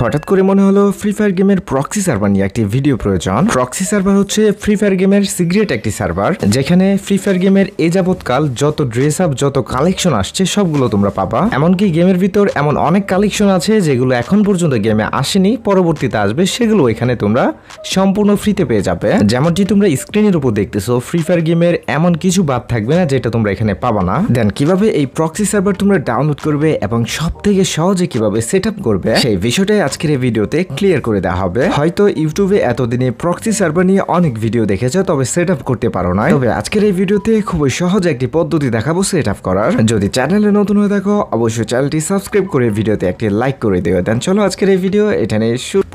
হঠাৎ করে মনে হলো ফ্রি ফায়ার গেমের প্রক্সি সার্ভার নিয়ে একটি ভিডিও প্রয়োজন। প্রক্সি সার্ভার হচ্ছে ফ্রি ফায়ার গেমের সিক্রেট একটি সার্ভার যেখানে ফ্রি ফায়ার গেমের এ যাবৎকাল যত ড্রেস আপ যত কালেকশন আসছে, সবগুলো তোমরা পাবা। এমনকি গেমের ভিতর এমন অনেক কালেকশন আছে যেগুলো এখন পর্যন্ত গেমে আসেনি, পরবর্তীতে আসবে, সেগুলো এখানে তোমরা সম্পূর্ণ ফ্রিতে পেয়ে যাবে। যেমনটি তোমরা স্ক্রিনের উপর দেখতেছো ফ্রি ফায়ার গেমের এমন কিছু বাদ থাকবে না যেটা তোমরা এখানে পাবা না। দেন কীভাবে এই প্রক্সি সার্ভার তোমরা ডাউনলোড করবে এবং সব থেকে সহজে কীভাবে সেট করবে, সেই বিষয়টাই আজকের এই ভিডিওতে ক্লিয়ার করে দেওয়া হবে। হয়তো ইউটিউবে এতদিনে প্রক্সি সার্ভার নিয়ে অনেক ভিডিও দেখেছ, তবে সেট আপ করতে পারো না তবে আজকের এই ভিডিওতে খুবই সহজ একটি পদ্ধতি দেখাবো সেট আপ করার। যদি চ্যানেলে নতুন হয়ে থাকো, অবশ্যই চ্যানেলটি সাবস্ক্রাইব করে ভিডিওতে একটি লাইক করে দিও। দেন চলো আজকের এই ভিডিও এখানে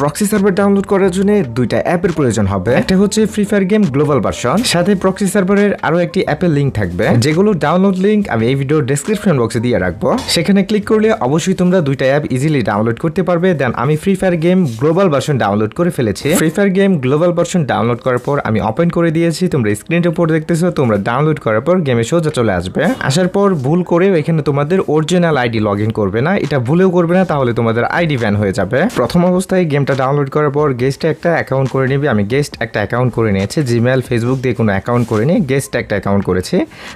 প্রক্সি সার্ভার ডাউনলোড করার জন্য দুইটা অ্যাপের প্রয়োজন হবে। একটা হচ্ছে Free Fire game global version সাথে প্রক্সি সার্ভারের আরও একটি অ্যাপের লিঙ্ক থাকবে। যেগুলো ডাউনলোড লিঙ্ক আমি এই ভিডিও ডেসক্রিপশন বক্সে দিয়ে রাখব। সেখানে ক্লিক করলে অবশ্যই তোমরা দুইটা অ্যাপ ইজিলি ডাউনলোড করতে পারবে। দেন আমি Free Fire game global version download করে ফেলেছি। Free Fire game global version download করার পর আমি ওপেন করে দিয়েছি। তোমরা স্ক্রিনের উপর দেখতেছো, তোমরা ডাউনলোড করার পর গেমে সোজা চলে আসবে। আসার পর ভুল করেও এখানে তোমাদের অরিজিনাল আইডি লগ করবে না। এটা ভুলেও করবে না, তাহলে তোমাদের আইডি ব্যান হয়ে যাবে। প্রথম অবস্থায় গেমটা ডাউনলোড করার পর গেস্ট একটা অ্যাকাউন্ট করে নিবি। আমি গেস্ট একটা অ্যাকাউন্ট করে নিয়েছি জিমেল ফেসবুক দিয়ে কোনো অ্যাকাউন্ট করে নিয়ে গেস্ট একটা অ্যাকাউন্ট করেছি।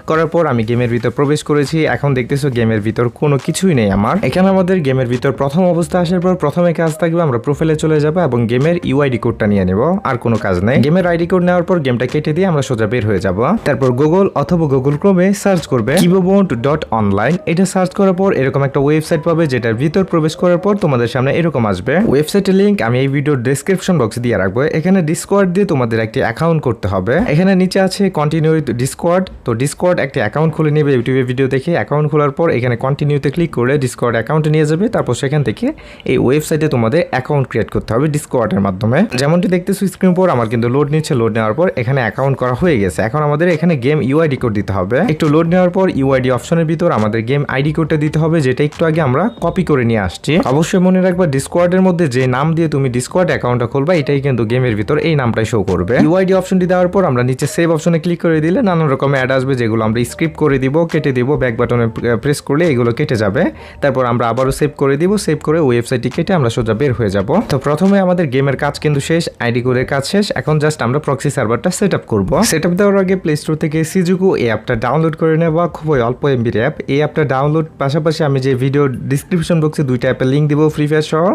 করার পর আমি গেমের ভিতর প্রবেশ করেছি। এখন দেখতেছো গেমের ভিতর কোনো কিছুই নেই আমার। এখানে আমাদের গেমের ভিতর প্রথম অবস্থা আসার পর প্রথমে কাজ থাকবে আমরা প্রোফাইলে চলে যাব এবং গেমের ইউআইডি কোডটা নিয়ে নেব, আর কোনো কাজ নেই। গেমের আইডি কোড নেওয়ার পর গেমটা কেটে দিয়ে আমরা সোজা বের হয়ে যাব। তারপর গুগল অথবা গুগল ক্রোমে সার্চ করবে কিবোবন্ট ডট অনলাইন এটা সার্চ করার পর এরকম একটা ওয়েবসাইট পাবে যেটার ভিতর প্রবেশ করার পর তোমাদের সামনে এরকম আসবে। ওয়েবসাইটের লিংক আমি এই ভিডিওর ডেসক্রিপশন বক্সে দিয়ে রাখব। এখানে ডিসকোয়ার্ড দিয়ে তোমাদের একটি অ্যাকাউন্ট করতে হবে। এখানে নিচে আছে কন্টিনিউ ডিসকোয়ার্ড তো ডিসকোয়ার্ড একটি অ্যাকাউন্ট খুলে নেবে ইউটিউবে ভিডিও দেখে। অ্যাকাউন্ট খোলার পর এখানে কন্টিনিউতে ক্লিক করে ডিসকোয়ার্ড অ্যাকাউন্টে নিয়ে যাবে। তারপর সেখান থেকে এই ওয়েবসাইটে তোমাদের অ্যাকাউন্ট ক্রিয়েট করতে হবে ডিসকোয়ার্ডের মাধ্যমে। যেমনটি দেখতেছো স্ক্রিন পর, আমার কিন্তু লোড নিচ্ছে। লোড নেওয়ার পর এখানে অ্যাকাউন্ট করা হয়ে গেছে। এখন আমাদের এখানে গেম ইউআইডি কোড দিতে হবে। একটু লোড নেওয়ার পর ইউআইডি অপশনের ভিতর আমাদের গেম আইডি কোডটা দিতে হবে, যেটা একটু আগে আমরা কপি করে নিয়ে আসছি। অবশ্যই মনে রাখবা ডিসকোয়ার্ডের মধ্যে যে নাম দিয়ে তুমি ডিসকোয়ার্ড অ্যাকাউন্টটা খুলবা, এটাই কিন্তু গেমের ভিতর এই নামটাই শো করবে। ইউআইডি অপশনটি দেওয়ার পর আমরা নিচে সেভ অপশনে ক্লিক করে দিলে নানান রকম অ্যাড আসবে যেগুলো আমরা স্ক্রিপ্ট করে দিব, কেটে দিব ব্যাক বাটনে প্রেস করলে এগুলো কেটে যাবে। তারপর আমরা আবারও সেভ করে দিব সেভ করে ওয়েবসাইটটি কেটে আমরা সোজা বের হয়ে যাব। তো প্রথমে আমাদের গেমের কাজ কিন্তু শেষ আইডি কোডের কাজ শেষ, এখন জাস্ট আমরা প্রক্সি সার্ভারটা সেট আপ করব। সেট আপ দেওয়ার আগে প্লে স্টোর থেকে সিজুকু এই অ্যাপটা ডাউনলোড করে নেওয়া খুবই অল্প এমবির অ্যাপ এই অ্যাপটা ডাউনলোড পাশাপাশি আমি যে ভিডিও ডিসক্রিপশন বক্সে দুইটা অ্যাপের লিঙ্ক দিব ফ্রি ফায়ার সহ,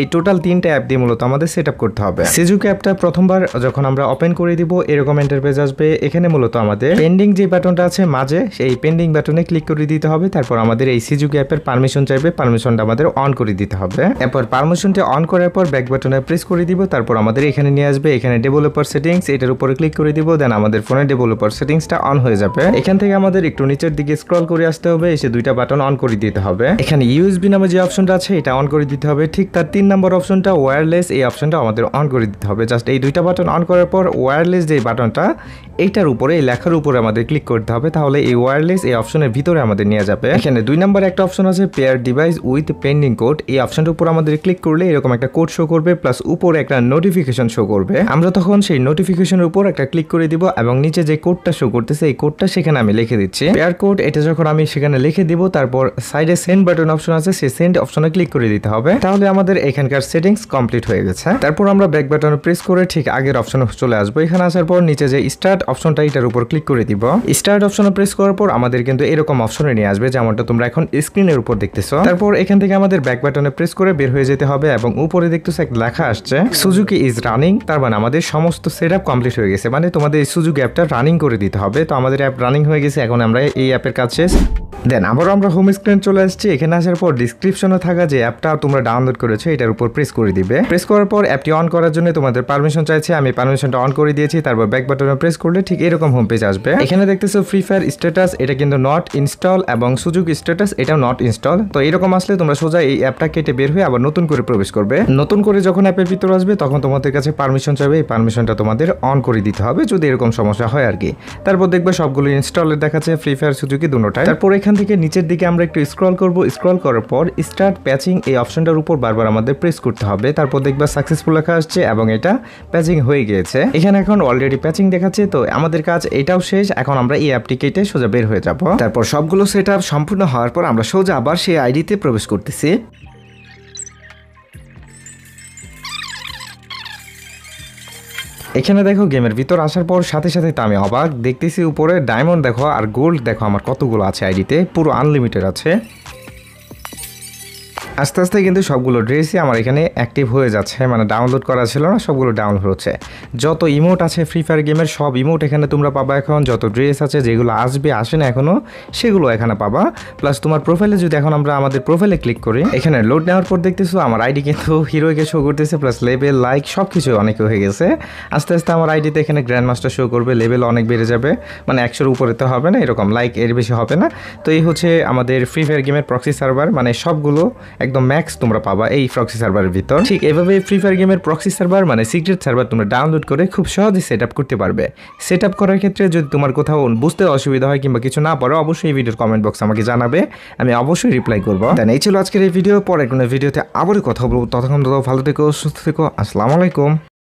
এই টোটাল তিনটা অ্যাপ দিয়ে মূলত আমাদের সেট করতে হবে। সিজুকু অ্যাপটা প্রথমবার যখন আমরা ওপেন করে দিব, এরকম এন্টারপেজ আসবে। এখানে মূলত আমাদের পেন্ডিং যে বাটনটা আছে মাঝে, সেই পেন্ডিং বাটনে ক্লিক করে দিতে হবে। তারপর আমাদের এই সিজুকু অ্যাপের পারমিশন চাইবে। পারমিশনটা আমাদের অন করে দিতে হবে। এরপর পারমিশনটা অন করার পর ব্যাক বাটনে প্রেস করে দিব। তারপর আমাদের এখানে নিয়ে আসবে। এখানে ডেভেলপার সেটিংস এটার উপরে ক্লিক করে দিব। দেন আমাদের ফোনে ডেভেলপার সেটিংসটা অন হয়ে যাবে। এখান থেকে আমাদের একটু নিচের দিকে স্ক্রল করে আসতে হবে। এসে দুইটা বাটন অন করে দিতে হবে। এখানে ইউএসবি নামে যে অপশনটা আছে, এটা অন করে দিতে হবে। ঠিক তার তিন নম্বর অপশনটা ওয়্যারলেস এই অপশনটা আমাদের অন করে দিতে হবে। জাস্ট এই দুইটা বাটন অন করার পর ওয়্যারলেস যে বাটনটা এইটার উপরে, এই লেখার উপরে আমাদের ক্লিক করতে হবে। তাহলে এই ওয়্যারলেস এই অপশনের ভিতরে আমাদের নিয়ে যাবে। এখানে দুই নম্বর একটা অপশন আছে pair device with pending code এই অপশনটার উপর আমাদের ক্লিক করলে এরকম একটা কোড শো করবে প্লাস উপরে একটা নোটিফিকেশন শো করবে। আমরা তখন সেই নোটিফিকেশনের উপর একটা ক্লিক করে দিব এবং নিচে যে কোডটা শো করতেছে, এই কোডটা সেখানে আমি লিখে দিচ্ছি। পেয়ার কোড এটা যখন আমি সেখানে লিখে দিব, তারপর সাইডে সেন্ড বাটন অপশন আছে, সেই সেন্ড অপশনে ক্লিক করে দিতে হবে। তাহলে আমাদের এখানকার সেটিংস কমপ্লিট হয়ে গেছে। তারপর আমরা ব্যাক বাটনে প্রেস করে ঠিক আগের অপশনে চলে আসব। এখানে আসার পর নিচে যে স্টার্ট অপশনটা এটার উপর ক্লিক করে দিব। স্টার্ট অপশনে প্রেস করার পর আমাদের কিন্তু এরকম অপশনে নিয়ে আসবে, যেমনটা তোমরা এখন স্ক্রিনের উপর দেখতেছো। তারপর এখান থেকে আমাদের ব্যাক বাটনে প্রেস করে বের হয়ে যেতে হবে এবং উপরে দেখতেছো একটা লেখা আসছে সুজুকি ইজ রানিং তার মানে আমাদের সমস্ত সেট আপ কমপ্লিট হয়ে গেছে। মানে তোমাদের সুজুকি অ্যাপটা রানিং করে দিতে হবে। তো আমাদের অ্যাপ রানিং হয়ে গেছে, এখন আমরা এই অ্যাপের কাজ শেষ। দেন আবারও আমরা হোম স্ক্রিন চলে আসছি। এখানে আসার পর ডিসক্রিপশনে থাকা যে অ্যাপটা তোমরা ডাউনলোড করেছ, এটার উপর প্রেস করে দিবে। প্রেস করার পর অ্যাপটি অন করার জন্য তোমাদের পারমিশন চাইছে। আমি পারমিশনটা অন করে দিয়েছি, তারপর ব্যাক বাটনে প্রেস করলে ঠিক এরকম হোম পেজ আসবে। এখানে দেখতেছো ফ্রি ফায়ার স্ট্যাটাস এটা কিন্তু নট ইনস্টল এবং সুযোগ স্ট্যাটাস এটাও নট ইনস্টল তো এরকম আসলে তোমরা সোজা এই অ্যাপটা কেটে বের হয়ে আবার নতুন করে প্রবেশ করবে। নতুন করে যখন অ্যাপের ভিতর আসবে, তখন তোমাদের কাছে পারমিশন চাইবে, এই পারমিশনটা তোমাদের অন করে দিতে হবে, যদি এরকম সমস্যা হয় আর কি তারপর দেখবে সবগুলো ইনস্টলের দেখাচ্ছে ফ্রি ফায়ার সুযোগী দুটোটাই। তারপর এখান থেকে নিচের দিকে আমরা একটু স্ক্রল করব। স্ক্রল করার পর স্টার্ট প্যাচিং এই অপশনটার উপর বারবার আমাদের প্রেস করতে হবে। তারপর দেখবা সাকসেসফুল লেখা আসছে এবং এটা প্যাচিং হয়ে গিয়েছে। এখানে এখন অলরেডি প্যাচিং দেখাচ্ছে, তো আমাদের কাজ এটাও শেষ। এখন আমরা এই অ্যাপটি কেটে সোজা বের হয়ে যাব। তারপর সবগুলো সেট সম্পূর্ণ হওয়ার পর আমরা সোজা আবার সেই আইডিতে প্রবেশ করতেছি। এখানে দেখো গেমের ভিতর আসার পর সাথে সাথে তো আমি অবাক। দেখতেছি উপরে ডায়মন্ড দেখো আর গোল্ড দেখো আমার কতগুলো আছে আইডিতে পুরো আনলিমিটেড আছে। আস্তে আস্তে কিন্তু সবগুলো ড্রেসই আমার এখানে অ্যাক্টিভ হয়ে যাচ্ছে মানে ডাউনলোড করা ছিল না, সবগুলো ডাউনলোড হচ্ছে। যত ইমোট আছে ফ্রি ফায়ার গেমের সব ইমোট এখানে তোমরা পাবা এখন, যত ড্রেস আছে, যেগুলো আসবে, আসে না এখনও সেগুলো এখানে পাবা। প্লাস তোমার প্রোফাইলে যদি এখন আমরা আমাদের প্রোফাইলে ক্লিক করি, এখানে লোড নেওয়ার পর দেখতেছো আমার আইডি কিন্তু হিরোইকে শো করতেছে প্লাস লেভেল লাইক সব কিছু অনেক হয়ে গেছে। আস্তে আস্তে আমার আইডিতে এখানে গ্র্যান্ড মাস্টার শো করবে লেভেল অনেক বেড়ে যাবে মানে একশোর উপরে তো হবে না, এরকম লাইক এর বেশি হবে না। তো এই হচ্ছে আমাদের ফ্রি ফায়ার গেমের প্রক্সি সার্ভার মানে সবগুলো একদম ম্যাক্স তোমরা পাবা এই প্রক্সি সার্ভারের ভিতর। ঠিক এভাবে ফ্রি ফায়ার গেমের প্রক্সি সার্ভার মানে সিক্রেট সার্ভার তোমরা ডাউনলোড করে খুব সহজে সেট করতে পারবে। সেট করার ক্ষেত্রে যদি তোমার কোথাও বুঝতে অসুবিধা হয় কিংবা কিছু না পারো, অবশ্যই এই ভিডিওর কমেন্ট বক্স আমাকে জানাবে। আমি অবশ্যই রিপ্লাই করব। দেন এই ছিল আজকের এই ভিডিও পরে কোনো ভিডিওতে আবারও কথা বলব। ততক্ষণ ভালো থেকো, সুস্থ থেকো। আসসালামু আলাইকুম।